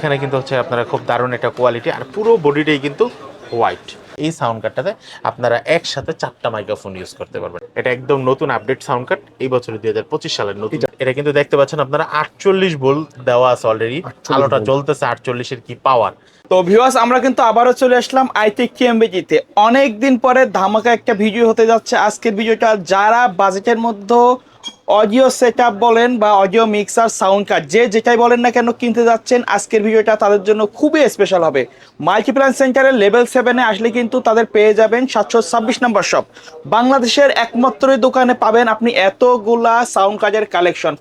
এখানে কিন্তু হচ্ছে আপনারা খুব দারুণ একটা কোয়ালিটি আর পুরো বডিটাই কিন্তু হোয়াইট এই সাউন্ড কার্ডটাতে আপনারা একসাথে চারটা মাইক্রোফোন ইউজ করতে পারবেন। এটা একদম নতুন আপডেট সাউন্ড কার্ড এই বছর দুই হাজার পঁচিশ সালের নতুন। এটা কিন্তু দেখতে পাচ্ছেন আপনারা আটচল্লিশ ভোল দেওয়া আছে অলরেডি আলোটা। জ্বলতেছে আটচল্লিশের কি পাওয়ার তো ভিউয়ার্স আমরা কিন্তু আবারও চলে আসলাম আইটি কেএমবিজিতে অনেক দিন পরে ধামাকা একটা ভিডিও হতে যাচ্ছে। আজকের ভিডিওটা যারা বাজেটের মধ্যে অডিও সেট বলেন বা অডিও মিক্সার সাউন্ড কার্ড যে যেটাই বলেন না কেন কিনতে যাচ্ছেন, আজকের ভিডিওটা তাদের জন্য খুবই স্পেশাল হবে। মাল্টিপ্ল্যান সেন্টারের লেভেল সেভেনে আসলে কিন্তু তাদের পেয়ে যাবেন সাতশো ছাব্বিশ নম্বর শপ বাংলাদেশের একমাত্রই দোকানে পাবেন আপনি এতগুলা সাউন্ড কার্ডের কালেকশন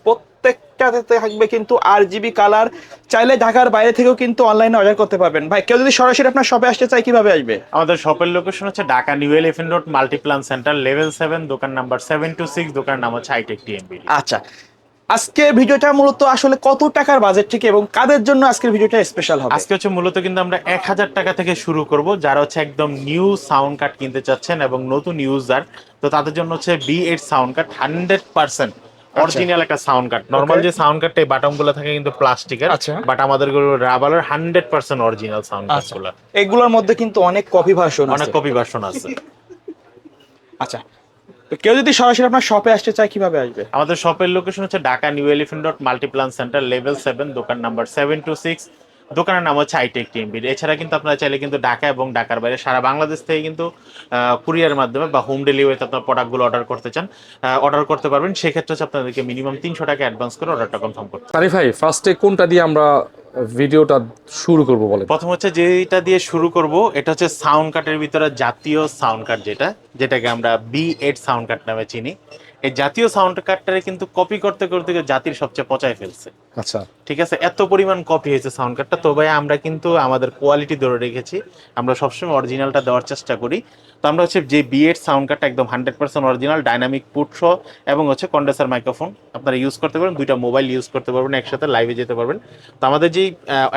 প্রত্যেকটাতে থাকবে কিন্তু আর জিবি কালার চাইলে ঢাকার বাইরে থেকেও কিন্তু অনলাইনে অর্ডার করতে পারবেন। ভাই কেউ যদি সরাসরি আপনার শপে আসতে চায় কীভাবে আসবে? আমাদের শপের লোকেশন হচ্ছে Dhaka new elephant road Multiplan center level seven দোকান নাম্বার সেভেন টু সিক্স দোকান নাম হচ্ছে হাইটেক টিএমবি আচ্ছা আজকের ভিডিওটা মূলত আসলে কত টাকার বাজেট থেকে এবং কাদের জন্য আজকের ভিডিওটা স্পেশাল হবে? আজকে হচ্ছে মূলত কিন্তু আমরা এক হাজার টাকা থেকে শুরু করব যারা হচ্ছে একদম নিউ সাউন্ড কার্ড কিনতে চাচ্ছেন এবং নতুন ইউজার তো তাদের জন্য হচ্ছে B eight sound card hundred percent original একটা সাউন্ড কার্ড নর্মাল. যে সাউন্ড কার্ডটা বাটনগুলো থাকে কিন্তু প্লাস্টিকের আচ্ছা। বাট আমাদের রাবারের হান্ড্রেড পার্সেন্ট অরিজিনাল সাউন্ড কার্ডগুলো। এগুলোর মধ্যে কিন্তু অনেক কপি ভার্সন অনেক কপি ভার্সন আছে। আচ্ছা। কেউ যদি সরাসরি আপনার শপে আসতে চায় কীভাবে আসবে? আমাদের শপের লোকেশন হচ্ছে Dhaka new elephant dot Multiplan center level seven দোকান নাম্বার সেভেন টু সিক্স দোকানের নাম হচ্ছে আইটেক টিএমবি এছাড়া কিন্তু আপনারা চাইলে কিন্তু ঢাকা এবং ঢাকার বাইরে সারা বাংলাদেশ থেকে কিন্তু কুরিয়ার মাধ্যমে বা হোম ডেলিভারিতে আপনার প্রোডাক্টগুলো অর্ডার করতে চান অর্ডার করতে পারবেন। সেক্ষেত্রে হচ্ছে আপনাদেরকে মিনিমাম তিনশো টাকা অ্যাডভান্স করে অর্ডারটা কনফার্ম করতে। তারিফ ভাই ফার্স্টে কোনটা দিয়ে আমরা ভিডিওটা শুরু করব বলে প্রথম হচ্ছে যেটা দিয়ে শুরু করব এটা হচ্ছে সাউন্ড কার্ডের ভিতরে জাতীয় সাউন্ড কার্ড যেটা যেটাকে আমরা বি এইট সাউন্ড কার্ড নামে চিনি। এই জাতীয় সাউন্ড কার্ডটারে কিন্তু কপি করতে করতে জাতির সবচেয়ে পচায় ফেলছে। আচ্ছা। ঠিক আছে? এত পরিমাণ কপি হয়েছে সাউন্ড কার্ডটা তো ভাই আমরা কিন্তু আমাদের কোয়ালিটি ধরে রেখেছি। আমরা সবসময় অরিজিনালটা দেওয়ার চেষ্টা করি। তো আমরা হচ্ছে যে বিএড সাউন্ড কার্ডটা একদম hundred percent original dynamic port সহ এবং হচ্ছে কন্ডেন্সার মাইক্রোফোন আপনারা ইউজ করতে পারবেন দুইটা মোবাইল ইউজ করতে পারবেন একসাথে লাইভে যেতে পারবেন। তো আমাদের যেই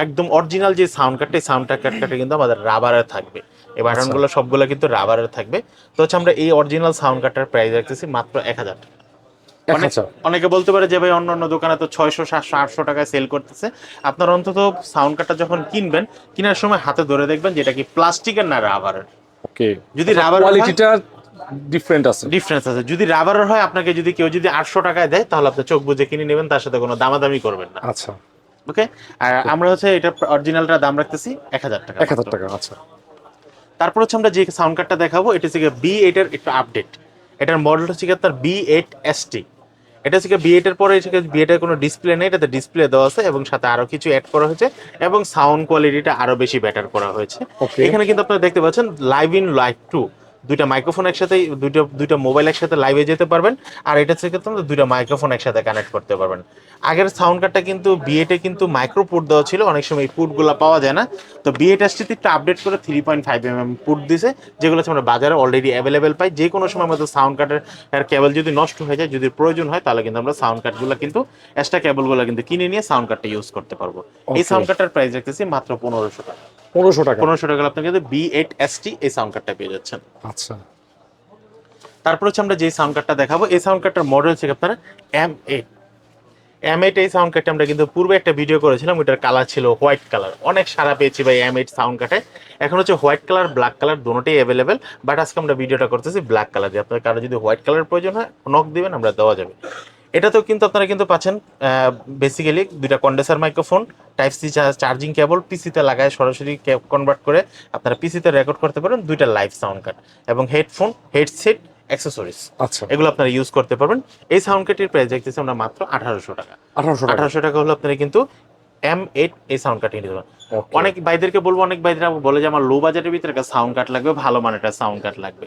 একদম অরিজিনাল যে সাউন্ড কার্ডটা এই সাউন্ড কার্ডটা কিন্তু আমাদের রাবারে থাকবে। এই বাটনগুলো সবগুলো কিন্তু রাবারের থাকবে। তো হচ্ছে আমরা এই অরিজিনাল সাউন্ড কার্ডটার প্রাইস রাখতেছি মাত্র এক অনেক- হাজার। অনেকে বলতে পারে যে ভাই অন্য অন্য দোকানে তো ছয়শো সাতশো আটশো টাকায় সেল করতেছে। আপনার অন্তত সাউন্ড কার্ডটা যখন কিনবেন কেনার সময় হাতে ধরে দেখবেন যেটা কি প্লাস্টিকের না রাবারের ওকে। যদি রাবার কোয়ালিটিটা ডিফারেন্ট আছে। ডিফারেন্স আছে। যদি রাবারের হয় আপনাকে যদি কেউ যদি আটশো টাকায় দেয় তাহলে আপনি চোখ বুঝে কিনে নেবেন তার সাথে কোনো দামাদামি করবেন না। আচ্ছা। ওকে আর আমরা হচ্ছে এটা অরিজিনালটা দাম রাখতেছি এক হাজার টাকা এক হাজার টাকা আচ্ছা। তারপর হচ্ছে আমরা যে সাউন্ড কার্ডটা দেখাবো এটা হচ্ছে বি এইটের একটু আপডেট এটার মডেলটা হচ্ছে তার বি এইট এস টি এটা হচ্ছে বি এইটের পরে বি এটার কোনো ডিসপ্লে নেই এটাতে ডিসপ্লে দেওয়া আছে এবং সাথে আরও কিছু অ্যাড করা হয়েছে এবং সাউন্ড কোয়ালিটিটা আরও বেশি বেটার করা হয়েছে। এখানে কিন্তু আপনারা দেখতে পাচ্ছেন লাইভ ইন লাইভ টু দুইটা মাইক্রোফোন একসাথে দুইটা দুইটা মোবাইল একসাথে লাইভে যেতে পারবেন আর এটা থেকে আপনারা দুইটা মাইক্রোফোন একসাথে কানেক্ট করতে পারবেন। আগের সাউন্ড কার্ডটা কিন্তু বিএটে কিন্তু মাইক্রো পুট দেওয়া ছিল অনেক সময় এই পুটগুলো পাওয়া যায় না। তো বিএট এসটিতে একটু আপডেট করে three point five M M port দিছে যেগুলো হচ্ছে আমরা বাজারে অলরেডি অ্যাভেলেবেল পাই। যে কোনো সময় আমাদের সাউন্ড কার্ডের কেবল যদি নষ্ট হয়ে যায় যদি প্রয়োজন হয় তাহলে কিন্তু আমরা সাউন্ড কার্ডগুলো কিন্তু এক্সট্রা কেবলগুলো কিন্তু কিনে নিয়ে সাউন্ড কার্ডটা ইউজ করতে পারব। এই সাউন্ড কার্ডটার প্রাইস রাখতেছি মাত্র পনেরোশো টাকা। পনেরোশো টাকা। পনেরোশো টাকা আপনি কিন্তু বি এইট এস টি এই সাউন্ড কার্ডটা পেয়ে যাচ্ছেন। আচ্ছা। তারপর হচ্ছে আমরা যে সাউন্ড কার্ডটা দেখাবো এই সাউন্ড কার্ডটার মডেল হচ্ছে আপনার এম এইট এম এইট এই সাউন্ড কার্ডটা আমরা কিন্তু পূর্বে একটা ভিডিও করেছিলাম ওইটার কালার ছিল হোয়াইট কালার অনেক সারা পেয়েছি ভাই এম এইট সাউন্ড কার্ডে এখন হচ্ছে হোয়াইট কালার ব্ল্যাক কালার দুটোই অ্যাভেলেবেল বাট আজকে আমরা ভিডিওটা করতেছি ব্ল্যাক কালার দিয়ে। আপনার কারও যদি হোয়াইট কালার প্রয়োজন হয় নক দিবেন আমরা দেওয়া যাবে। এটাতেও কিন্তু আপনারা কিন্তু পাচ্ছেন বেসিক্যালি দুইটা condenser microphone type C charging cable পিসিতে লাগায় সরাসরি কনভার্ট করে আপনারা পিসিতে রেকর্ড করতে পারেন দুইটা লাইভ সাউন্ড কার্ড এবং হেডফোন হেডসেট অ্যাক্সেসরিজ আচ্ছা। এগুলো আপনারা ইউজ করতে পারবেন। এই সাউন্ড কার্ডটির প্রাইস দেখতেছি আমরা মাত্র আঠারোশো টাকা। আঠারোশো টাকা। আঠারোশো টাকা হলো আপনারা কিন্তু এম এইট এই সাউন্ড নিতে পারেন অনেক ভাইদেরকে বলব অনেক ভাইদেরা বলে যে আমার লো বাজেটের ভিতরে একটা সাউন্ড কার্ড লাগবে ভালো মানের একটা সাউন্ড কার্ড লাগবে।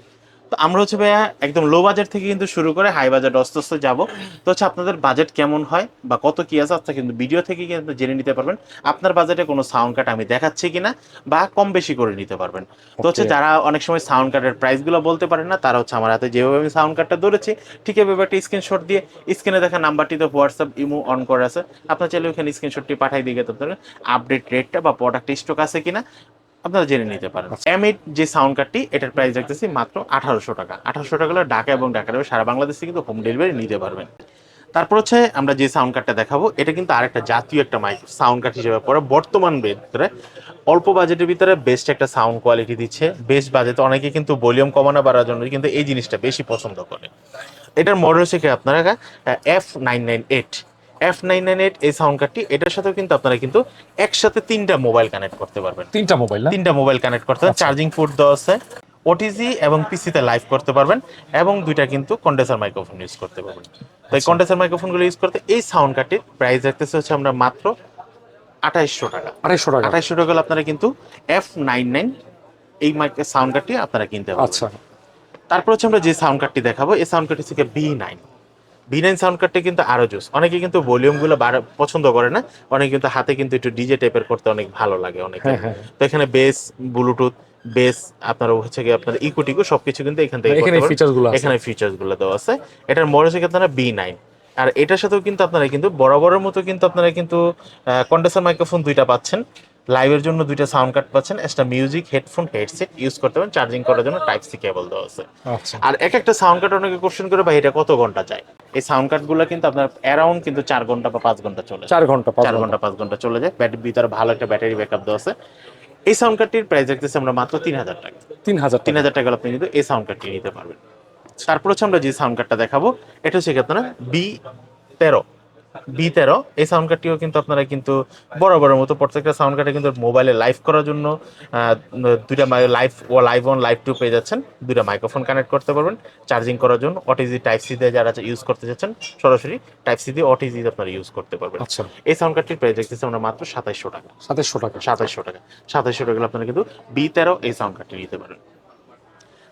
তো আমরা হচ্ছে ভাইয়া একদম লো বাজেট থেকে কিন্তু শুরু করে হাই বাজেট আস্তে আস্তে যাব। তো হচ্ছে আপনাদের বাজেট কেমন হয় বা কত কি আছে আচ্ছা কিন্তু ভিডিও থেকে কিন্তু জেনে নিতে পারবেন। আপনার বাজেটে কোনো সাউন্ড কার্ড আমি দেখাচ্ছি কিনা বা কম বেশি করে নিতে পারবেন। তো হচ্ছে যারা অনেক সময় সাউন্ড কার্ডের প্রাইসগুলো বলতে পারেন না তারা হচ্ছে আমার হাতে যেভাবে আমি সাউন্ড কার্ডটা ধরেছি ঠিক এভাবে একটা স্ক্রিনশট দিয়ে স্ক্রিনে দেখা নাম্বারটি তো হোয়াটসঅ্যাপ ইমো অন করা আছে। আপনার চাইলে ওখানে স্ক্রিনশটটি পাঠাই দিয়ে গেতে পারেন। আপডেট রেটটা বা প্রোডাক্ট স্টক আছে কিনা আপনারা জেনে নিতে পারেন। এম এইট যে সাউন্ড কার্ডটি এটার প্রাইস রাখতেছি মাত্র আঠারোশো টাকা। আঠারোশো টাকা হলে ঢাকা এবং ঢাকার সারা বাংলাদেশে কিন্তু হোম ডেলিভারি নিতে পারবেন। তারপর হচ্ছে আমরা যে সাউন্ড কার্ডটা দেখাবো এটা কিন্তু আরেকটা জাতীয় একটা মাইক সাউন্ড কার্ড হিসেবে পড়ে বর্তমান ভিতরে অল্প বাজেটের ভিতরে বেস্ট একটা সাউন্ড কোয়ালিটি দিচ্ছে। বেস্ট বাজেটে অনেকে কিন্তু ভলিউম কমানো বাড়ার জন্য কিন্তু এই জিনিসটা বেশি পছন্দ করে। এটার মডেল হচ্ছে কি আপনারা F nine nine eight F nine nine eight এই সাউন্ড কার্ডটি এটার সাথেও কিন্তু আপনারা কিন্তু একসাথে তিনটা মোবাইল কানেক্ট করতে পারবেন। তিনটা মোবাইল তিনটা মোবাইল কানেক্ট করতে পারবেন। চার্জিং পোর্ট দেওয়া আছে ওটিজি এবং পিসিতে লাইভ করতে পারবেন এবং দুইটা কিন্তু কন্ডেন্সার মাইক্রোফোন ইউজ করতে পারবেন। তো এই কন্ডেন্সার মাইক্রোফোনগুলো ইউজ করতে এই সাউন্ড কার্ডটির প্রাইস রাখতেছে হচ্ছে আমরা মাত্র আঠাইশশো টাকা। আড়াইশো টাকা। আঠাইশশো টাকা হলে আপনারা কিন্তু এফ নাইন নাইন এই মাইক সাউন্ড কার্ডটি আপনারা কিনতে পারবেন। আচ্ছা। তারপর হচ্ছে আমরা যে সাউন্ড কার্ডটি দেখাবো এই সাউন্ড কার্ডটি থেকে B nine B nine sound কার্ডটি কিন্তু আরও জোস অনেকে কিন্তু ভলিউমগুলো পছন্দ করে না। অনেকে কিন্তু হাতে কিন্তু একটু ডিজে টাইপের করতে অনেক ভালো লাগে অনেকে। হ্যাঁ, হ্যাঁ। তো এখানে বেস ব্লুটুথ বেস আপনার হচ্ছে কি আপনার ইকোটিকো সবকিছু কিন্তু এখান থেকে এখানে করতে পারবেন। ফিচার্সগুলো এখানে ফিচার্সগুলো দেওয়া আছে। এটার মডেল হচ্ছে আপনারা বি নাইন আর এটার সাথেও কিন্তু আপনারা কিন্তু বরাবরের মতো কিন্তু আপনারা কিন্তু কন্ডেসার মাইক্রোফোন দুইটা পাচ্ছেন। লাইভের জন্য দুইটা সাউন্ড কার্ড পাচ্ছেন একটা মিউজিক হেডফোন হেডসেট ইউজ করতে পারেন চার্জিং করার জন্য টাইপ সি কেবল দেওয়া আছে। আচ্ছা। আর এক একটা সাউন্ড কার্ড অনেকে কোশ্চেন করে ভাই এটা কত ঘণ্টা যায় এই সাউন্ড কার্ডগুলো কিন্তু আপনার অ্যারাউন্ড কিন্তু চার ঘণ্টা বা পাঁচ ঘণ্টা চলে চার ঘণ্টা চার ঘণ্টা। পাঁচ ঘণ্টা চলে যায়। ব্যাটারি ভিতরে ভালো একটা ব্যাটারি ব্যাকআপ দেওয়া আছে। এই সাউন্ড কার্ডটির প্রাইস রাখতেছি আমরা মাত্র তিন হাজার টাকা। তিন হাজার তিন টাকা হাজার টাকা আপনি কিন্তু এই সাউন্ড কার্ডটি নিতে পারবেন। তারপর হচ্ছে আমরা যে সাউন্ড কার্ডটা দেখাবো এটা হচ্ছে আপনারা বি তেরো। বি তেরো। এই সাউন্ড কার্ডটিও কিন্তু আপনারা কিন্তু বড় বড় মতো প্রত্যেকটা সাউন্ড কার্ডে কিন্তু মোবাইলে লাইভ করার জন্য দুইটা লাইভ ও লাইভ অন লাইভ টু পেয়ে যাচ্ছেন। দুইটা মাইক্রোফোন কানেক্ট করতে পারবেন চার্জিং করার জন্য। অটিজি টাইপ সি দিয়ে যারা ইউজ করতে চাচ্ছেন সরাসরি টাইপ সি দিয়ে অটিজি আপনারা ইউজ করতে পারবেন। আচ্ছা। এই সাউন্ড কার্ডটির প্রাইস দেখতেছি আমরা মাত্র সাতাইশশো টাকা। সাতাইশশো টাকা। সাতাইশশো টাকা। সাতাইশশো টাকা আপনারা কিন্তু বি তেরো এই সাউন্ড কার্ডটি নিতে পারেন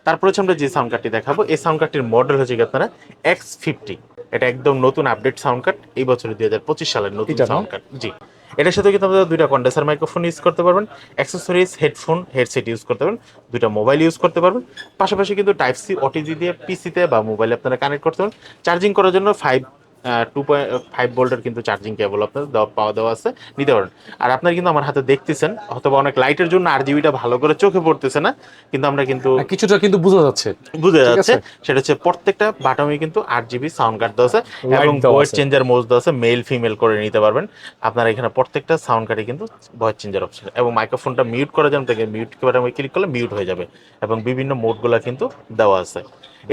তারপর হচ্ছে আমরা যে সাউন্ড কার্ডটি দেখাবো এই সাউন্ড কার্ডটির মডেল হচ্ছে কি আপনারা এক্স ফিফটি এটা একদম নতুন আপডেট সাউন্ড কার্ড এই বছরের দুই হাজার পঁচিশ সালের নতুন সাউন্ড কার্ড জি। এটার সাথে কিন্তু আপনারা দুইটা কন্ডেসার মাইক্রোফোন ইউজ করতে পারবেন অ্যাক্সেসরিজ হেডফোন হেডসেট ইউজ করতে পারবেন দুইটা মোবাইল ইউজ করতে পারবেন। পাশাপাশি কিন্তু টাইপ সি ওটিজি দিয়ে পিসিতে বা মোবাইলে আপনারা কানেক্ট করতে পারবেন। চার্জিং করার জন্য ফাইভ টু পয়েন্ট ফাইভ ভোল্টের কিন্তু চার্জিং কেবল আপনার দেওয়া পাওয়া দেওয়া আছে নিতে পারেন। আর আপনারা কিন্তু আমার হাতে দেখতেছেন অথবা অনেক লাইটের জন্য আর জিবিটা ভালো করে চোখে পড়তেছে না কিন্তু আমরা কিন্তু কিছুটা কিন্তু বোঝা যাচ্ছে। বুঝে যাচ্ছে সেটা হচ্ছে প্রত্যেকটা বাটমে কিন্তু আট জিবি সাউন্ড কার্ড দেওয়া আছে এবং ভয়েস। চেঞ্জার মোজ দেওয়া আছে মেল ফিমেল করে নিতে পারবেন। আপনারা এখানে প্রত্যেকটা সাউন্ড কার্ডে কিন্তু ভয়েস চেঞ্জার অপশন এবং মাইক্রোফোনটা মিউট করার জন্য থেকে মিউট বাটনে ক্লিক করলে মিউট হয়ে যাবে এবং বিভিন্ন মোডগুলো কিন্তু দেওয়া আছে।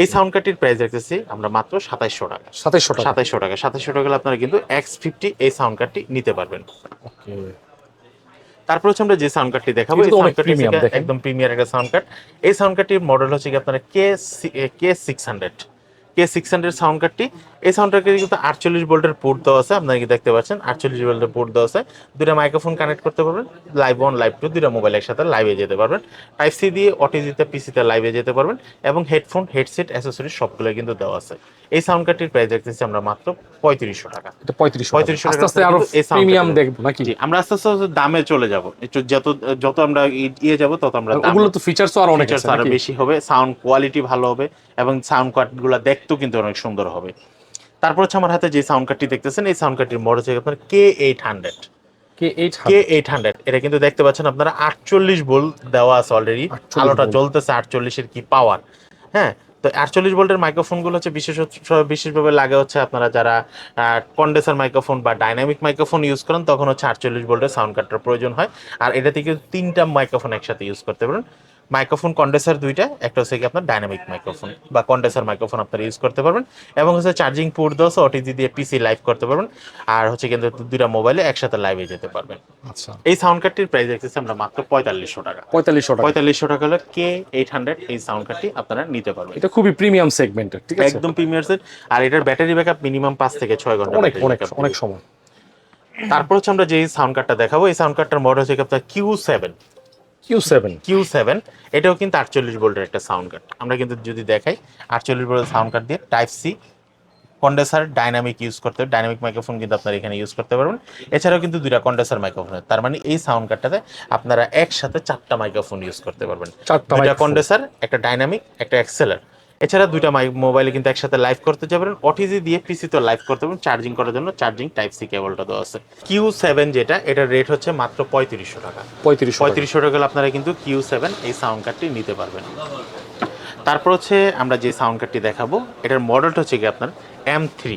এই সাউন্ড কার্ডটির প্রাইস রাখতেছি আমরা মাত্র সাতাইশশো টাকা। সাতাইশশো টাকা। সাতাইশশো টাকা। সাতাইশশো টাকা আপনারা কিন্তু এক্স ফিফটি এই সাউন্ড কার্ডটি নিতে পারবেন. তারপর হচ্ছে আমরা যে সাউন্ড কার্ডটি দেখাবো এই সাউন্ড কার্ডটি। একদম প্রিমিয়ার একটা সাউন্ড কার্ড এই সাউন্ড কার্ডটির মডেল হচ্ছে কি আপনার K K six hundred K six hundred sound কার্ডটি এই সাউন্ড কার্ডটি কিন্তু আটচল্লিশ ভোল্টের পোর্ট দেওয়া আছে, আপনারা কি দেখতে পাচ্ছেন? আটচল্লিশ ভোল্টের পোর্ট দেওয়া আছে। দুটা মাইক্রোফোন কানেক্ট করতে পারবেন লাইভ ওয়ান লাইভ টু দুটা মোবাইল একসাথে লাইভে যেতে পারবেন। টাইপ সি দিয়ে অটিজিতে পিসিতে লাইভে যেতে পারবেন। এবং হেডফোন হেডসেট অ্যাসেসরি সবগুলো কিন্তু দেওয়া আছে। এই সাউন্ড কার্ডটির প্রাইস দেখতেছি আমরা মাত্র পঁয়ত্রিশশো টাকা। এটা পঁয়ত্রিশশো পঁয়ত্রিশশো আস্তে আস্তে আরও প্রিমিয়াম দেখব নাকি? আমরা আস্তে আস্তে দামে চলে যাব। একটু যত যত আমরা ইয়ে যাব তত আমরা ওগুলো তো ফিচার্স আর অনেক আছে আরও বেশি হবে সাউন্ড কোয়ালিটি ভালো হবে এবং সাউন্ড কার্ডগুলো দেখতেও কিন্তু অনেক সুন্দর হবে। তারপর হচ্ছে আমার হাতে যে সাউন্ড কার্ডটি দেখতেছেন এই সাউন্ড কার্ডটির মডেল হচ্ছে আপনার K eight hundred K eight K eight hundred এটা কিন্তু দেখতে পাচ্ছেন আপনারা আটচল্লিশ ভোল্ট দেওয়া আছে অলরেডি 48 আলোটা। জ্বলতেছে আটচল্লিশের কি পাওয়ার হ্যাঁ তো আটচল্লিশ ভোল্টের মাইক্রোফোনগুলো হচ্ছে বিশেষ বিশেষভাবে লাগে হচ্ছে আপনারা যারা কন্ডেসার মাইক্রোফোন বা ডাইনামিক মাইক্রোফোন ইউজ করেন, তখন হচ্ছে আটচল্লিশ ভোল্টের সাউন্ড কার্ডটার প্রয়োজন হয়। আর এটা থেকে তিনটা মাইক্রোফোন একসাথে ইউজ করতে পারেন। মাইক্রোফোন কন্ডেসার দুইটা একটা হচ্ছে কি আপনার ডাইনামিক মাইক্রোফোন বা কন্ডেসার মাইক্রোফোন আপনারা ইউজ করতে পারবেন এবং হচ্ছে চার্জিং পোর্ট দশ ওটিজি দিয়ে পিসি লাইভ করতে পারবেন আর হচ্ছে কিন্তু দুইটা মোবাইলে একসাথে লাইভে যেতে পারবেন। আচ্ছা। এই সাউন্ড কার্ডটির প্রাইস দেখতেছি আমরা মাত্র পঁয়তাল্লিশশো টাকা। পঁয়তাল্লিশশো টাকা। পঁয়তাল্লিশশো টাকা হলে কে এইট হান্ড্রেড এই সাউন্ড কার্ডটি আপনারা নিতে পারবেন। এটা খুবই প্রিমিয়াম সেগমেন্ট ঠিক আছে? একদম প্রিমিয়ার সেট আর এটার ব্যাটারি ব্যাকআপ মিনিমাম পাঁচ থেকে ছয় ঘণ্টা অনেক অনেক অনেক সময়। তারপর হচ্ছে আমরা যে সাউন্ড কার্ডটা দেখাবো এই সাউন্ড কার্ডটার মডেল হচ্ছে আপনার Q seven Q seven Q seven এটাও কিন্তু আটচল্লিশ ভোল্টের একটা সাউন্ড কার্ড আমরা কিন্তু যদি দেখাই আটচল্লিশ ভোল্টের সাউন্ড কার্ড দিয়ে type C condenser dynamic use করতে ডাইনামিক মাইক্রোফোন কিন্তু আপনারা এখানে ইউজ করতে পারবেন। এছাড়াও কিন্তু দুইটা কন্ডেসার মাইক্রোফোন তার মানে এই সাউন্ড কার্ডটাতে আপনারা একসাথে চারটা মাইক্রোফোন ইউজ করতে পারবেন। চারটা দুইটা কন্ডেসার একটা ডাইনামিক একটা এক্সেলার এছাড়া দুইটা মোবাইলে কিন্তু একসাথে লাইভ করতে যাবেন। অটিজি দিয়ে পিসি তো লাইভ করতে পারবেন চার্জিং করার জন্য চার্জিং টাইপ সি কেবলটা দেওয়া আছে। কিউ সেভেন যেটা এটার রেট হচ্ছে মাত্র পঁয়ত্রিশশো টাকা। পঁয়ত্রিশ পঁয়ত্রিশশো টাকা আপনারা কিন্তু কিউ সেভেন এই সাউন্ড কার্ডটি নিতে পারবেন। তারপর হচ্ছে আমরা যে সাউন্ড কার্ডটি দেখাবো এটার মডেলটা হচ্ছে কি আপনার এম থ্রি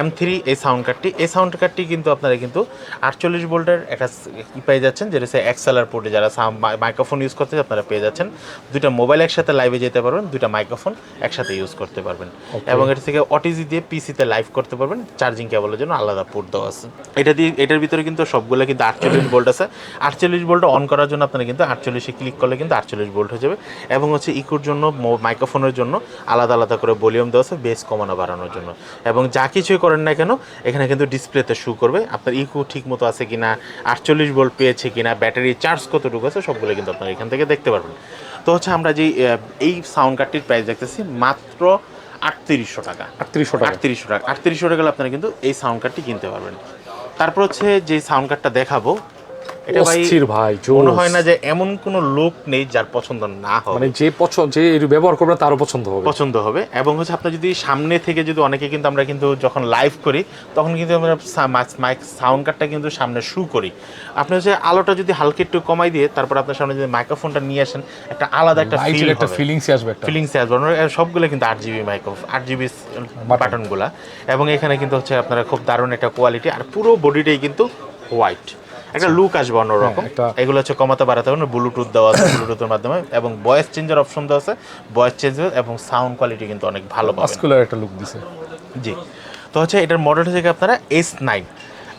এম থ্রি এই সাউন্ড কার্ডটি এই সাউন্ড কার্ডটি কিন্তু আপনারা কিন্তু আটচল্লিশ ভোল্টের একটা ই পেয়ে যাচ্ছেন যেটা হচ্ছে এক্সেলার পোর্টে যারা মাইক্রোফোন ইউজ করতে আপনারা পেয়ে যাচ্ছেন। দুইটা মোবাইল একসাথে লাইভে যেতে পারবেন দুইটা মাইক্রোফোন একসাথে ইউজ করতে পারবেন। এবং এটা থেকে অটিজি দিয়ে পিসিতে লাইভ করতে পারবেন চার্জিং কেবলের জন্য আলাদা পোর্ট দেওয়া আছে। এটা দিয়ে এটার ভিতরে কিন্তু সবগুলো কিন্তু আটচল্লিশ ভোল্ট আছে। আটচল্লিশ ভোল্ট অন করার জন্য আপনারা কিন্তু আটচল্লিশে ক্লিক করলে কিন্তু আটচল্লিশ ভোল্ট হয়ে যাবে। এবং হচ্ছে ইকোর জন্য মাইক্রোফোনের জন্য আলাদা আলাদা করে ভলিউম দেওয়া আছে বেস কমানো বাড়ানোর জন্য। এবং যা কিছুই করেন না কেন এখানে কিন্তু ডিসপ্লেতে শু করবে। আপনার ইকো ঠিক মতো আছে কিনা আটচল্লিশ ভোল্ট পেয়েছে কিনা ব্যাটারি চার্জ কতটুকু আছে সবগুলো কিন্তু আপনারা এখান থেকে দেখতে পারবেন। তো হচ্ছে আমরা যে এই সাউন্ড কার্ডটির প্রাইস দেখতেছি মাত্র আটত্রিশশো টাকা। আটত্রিশশো টাকা। আটত্রিশশো টাকা। আটত্রিশশো টাকা আপনারা কিন্তু এই সাউন্ড কার্ডটি কিনতে পারবেন। তারপর হচ্ছে যে সাউন্ড কার্ডটা দেখাবো এটা ভাই ভাই মনে হয় না যে এমন কোনো লোক নেই যার পছন্দ না হবে। মানে যে পছন্দ যে ব্যবহার করবে তারও পছন্দ হবে। পছন্দ হবে। এবং হচ্ছে আপনার যদি সামনে থেকে যদি অনেকে কিন্তু আমরা কিন্তু যখন লাইভ করি তখন কিন্তু আমরা মাইক সাউন্ড কার্ডটা কিন্তু সামনে শু করি। আপনি হচ্ছে আলোটা যদি হালকা একটু কমাই দিয়ে তারপর আপনার সামনে যদি মাইক্রোফোনটা নিয়ে আসেন একটা আলাদা একটা ফিল একটা ফিলিংস আসবে একটা। ফিলিংস আসবে। সবগুলো কিন্তু আট জিবি মাইক্রোফোন আট জিবি বাটনগুলা এবং এখানে কিন্তু হচ্ছে আপনারা খুব দারুণ একটা কোয়ালিটি আর পুরো বডিটাই কিন্তু হোয়াইট একটা লুক আসবে অন্যরকম। হ্যাঁ, এগুলো হচ্ছে কমাতে বাড়াতে হবে ব্লুটুথ দেওয়া আছে ব্লুটুথের মাধ্যমে। এবং ভয়েস চেঞ্জের অপশন দেওয়া আছে। ভয়েস চেঞ্জ এবং সাউন্ড কোয়ালিটি কিন্তু অনেক ভালো পাবেন। একটা লুক দিছে। জি। তো হচ্ছে এটার মডেল হচ্ছে আপনারা এস নাইন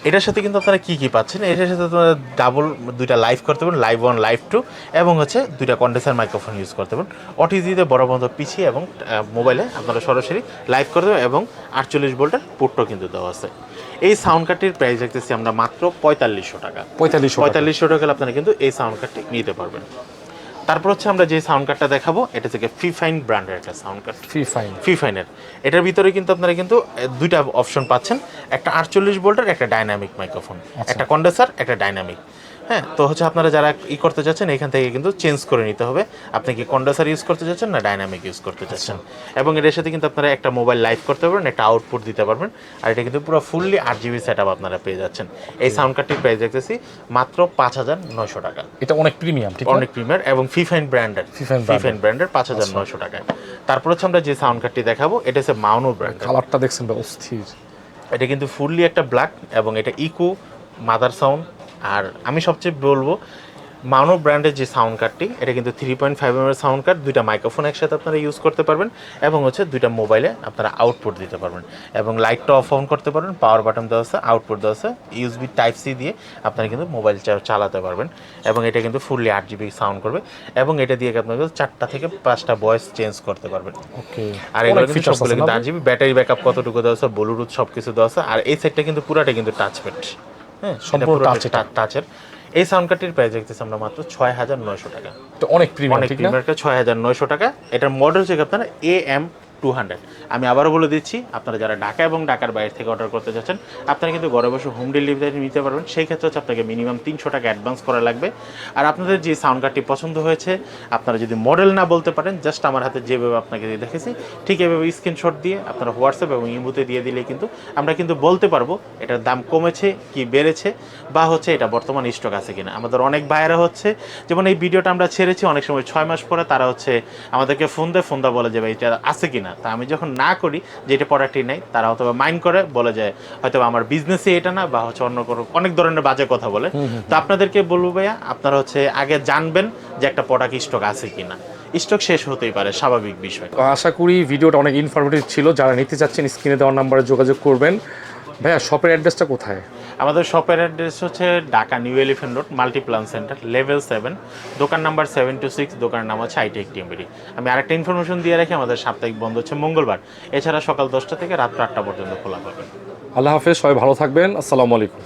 এটার সাথে কিন্তু আপনারা কী কী পাচ্ছেন? এটার সাথে আপনারা ডাবল দুইটা লাইভ করতে পারেন লাইভ ওয়ান লাইভ টু এবং হচ্ছে দুইটা কন্ডেন্সার মাইক্রোফোন ইউজ করতে পারেন। অটিজিতে বড় বন্ধ পিছিয়ে এবং মোবাইলে আপনারা সরাসরি লাইভ করতে পারেন এবং আটচল্লিশ ভোল্টের পোর্টও কিন্তু দেওয়া আছে। এই সাউন্ড কার্ডটির প্রাইস দেখতেছি আমরা মাত্র পঁয়তাল্লিশশো টাকা। পঁয়তাল্লিশশো পঁয়তাল্লিশশো টাকা আপনারা কিন্তু এই সাউন্ড কার্ডটি নিতে পারবেন। তারপর হচ্ছে আমরা যে সাউন্ড কার্ডটা দেখাবো এটা থেকে ফিফাইন ব্র্যান্ডের একটা সাউন্ড কার্ড ফি ফাইন ফিফাইনের এটার ভিতরে কিন্তু আপনারা কিন্তু দুইটা অপশন পাচ্ছেন। একটা আটচল্লিশ ভোল্টের একটা ডাইনামিক মাইক্রোফোন একটা কন্ডেসার একটা ডাইনামিক হ্যাঁ তো হচ্ছে আপনারা যারা ই করতে চাচ্ছেন এখান থেকে কিন্তু চেঞ্জ করে নিতে হবে। আপনি কি কন্ডেন্সার ইউজ করতে চাচ্ছেন না ডাইনামিক ইউজ করতে চাচ্ছেন এবং এটার সাথে কিন্তু আপনারা একটা মোবাইল লাইভ করতে পারবেন একটা আউটপুট দিতে পারবেন। আর এটা কিন্তু পুরো ফুললি আট জিবি সেট আপ আপনারা পেয়ে যাচ্ছেন। এই সাউন্ড কার্ডটির প্রাইস দেখতেছি মাত্র পাঁচ হাজার নয়শো টাকা। এটা অনেক প্রিমিয়াম ঠিক অনেক প্রিমিয়ার এবং ফিফাইন ব্র্যান্ডের ফিফাইন ব্র্যান্ডের পাঁচ হাজার নয়শো টাকায়। তারপর হচ্ছে আমরা যে সাউন্ড কার্ডটি দেখাবো এটা হচ্ছে মাউনো ব্র্যান্ড কালারটা দেখছেন অস্থির। এটা কিন্তু ফুললি একটা ব্ল্যাক এবং এটা ইকো মাদার সাউন্ড আর আমি সবচেয়ে বলব মানো ব্র্যান্ডের যে সাউন্ড কার্ডটি এটা কিন্তু three point five M sound card দুইটা মাইক্রোফোন একসাথে আপনারা ইউজ করতে পারবেন এবং হচ্ছে দুইটা মোবাইলে আপনারা আউটপুট দিতে পারবেন এবং লাইটটা অফ অন করতে পারবেন পাওয়ার বাটন দেওয়া আছে আউটপুট দেওয়া আছে ইউএসবি টাইপ সি দিয়ে আপনারা কিন্তু মোবাইল চালাতে পারবেন এবং এটা কিন্তু ফুললি আট জিবি সাউন্ড করবে এবং এটা দিয়ে আপনারা চারটা থেকে পাঁচটা ভয়েস চেঞ্জ করতে পারবেন। ওকে আর এগুলো কিন্তু সবগুলো কিন্তু আট জিবি ব্যাটারি ব্যাকআপ কতটুকু দেওয়া আছে ব্লুটুথ সব কিছু দেওয়া আছে আর এই সেটটা কিন্তু পুরাটা কিন্তু টাচ প্যাড হ্যাঁ সম্পূর্ণ টাচের টাচের এই সাউন্ড কার্ডটির প্রাইস দেখতেছি আমরা মাত্র ছয় হাজার নয়শো টাকা। তো অনেক প্রিমিয়াম অনেক ঠিক না? ছয় হাজার নয়শো টাকা। এটার মডেল হচ্ছে আপনার এ এম টু হান্ড্রেড আমি আবারও বলে দিচ্ছি, আপনারা যারা ঢাকা এবং ঢাকার বাইরে থেকে অর্ডার করতে চাচ্ছেন আপনারা কিন্তু ঘরে বসে হোম ডেলিভারি নিতে পারবেন। সেই ক্ষেত্রে হচ্ছে আপনাকে মিনিমাম তিনশো টাকা অ্যাডভান্স করা লাগবে। আর আপনাদের যে সাউন্ড কার্ডটি পছন্দ হয়েছে, আপনারা যদি মডেল না বলতে পারেন জাস্ট আমার হাতে যেভাবে আপনাকে দিয়ে দেখেছি, ঠিক এভাবে স্ক্রিনশট দিয়ে আপনারা হোয়াটসঅ্যাপ এবং ইমুতে দিয়ে দিলে কিন্তু আমরা কিন্তু বলতে পারব এটার দাম কমেছে কি বেড়েছে, বা হচ্ছে এটা বর্তমান স্টক আছে কিনা। আমাদের অনেক বাইরে হচ্ছে, যেমন এই ভিডিওটা আমরা ছেড়েছি অনেক সময় ছয় মাস পরে, তারা হচ্ছে আমাদেরকে ফোন দেয় ফোন দেয় বলে যে ভাই এটা আছে কিনা। তা আমি যখন না করি যে এটা প্রোডাক্টই নাই তারা হয়তো মাইন্ড করে বলে যে হয়তো আমার বিজনেসে এটা না বা হচ্ছে অন্য কোনো অনেক ধরনের বাজে কথা বলে। তো আপনাদেরকে বলব ভাইয়া আপনারা হচ্ছে আগে জানবেন যে একটা প্রোডাক্ট স্টক আছে কিনা। স্টক শেষ হতেই পারে স্বাভাবিক বিষয়। আশা করি ভিডিওটা অনেক ইনফরমেটিভ ছিল। যারা নিতে চাচ্ছেন স্ক্রিনে দেওয়ার নাম্বারে যোগাযোগ করবেন। ভাইয়া শপের অ্যাড্রেসটা কোথায়? আমাদের শপের অ্যাড্রেস হচ্ছে Dhaka new elephant road, Multiplan centre level seven দোকান নাম্বার সেভেন টু সিক্স দোকানের নাম হচ্ছে আইটেক টিএমবিডি আমি আরেকটা ইনফরমেশন দিয়ে রাখি, আমাদের সাপ্তাহিক বন্ধ হচ্ছে মঙ্গলবার। এছাড়া সকাল দশটা থেকে রাত আটটা পর্যন্ত খোলা পাবেন আল্লাহ হাফেজ, সবাই ভালো থাকবেন, আসসালামু আলাইকুম।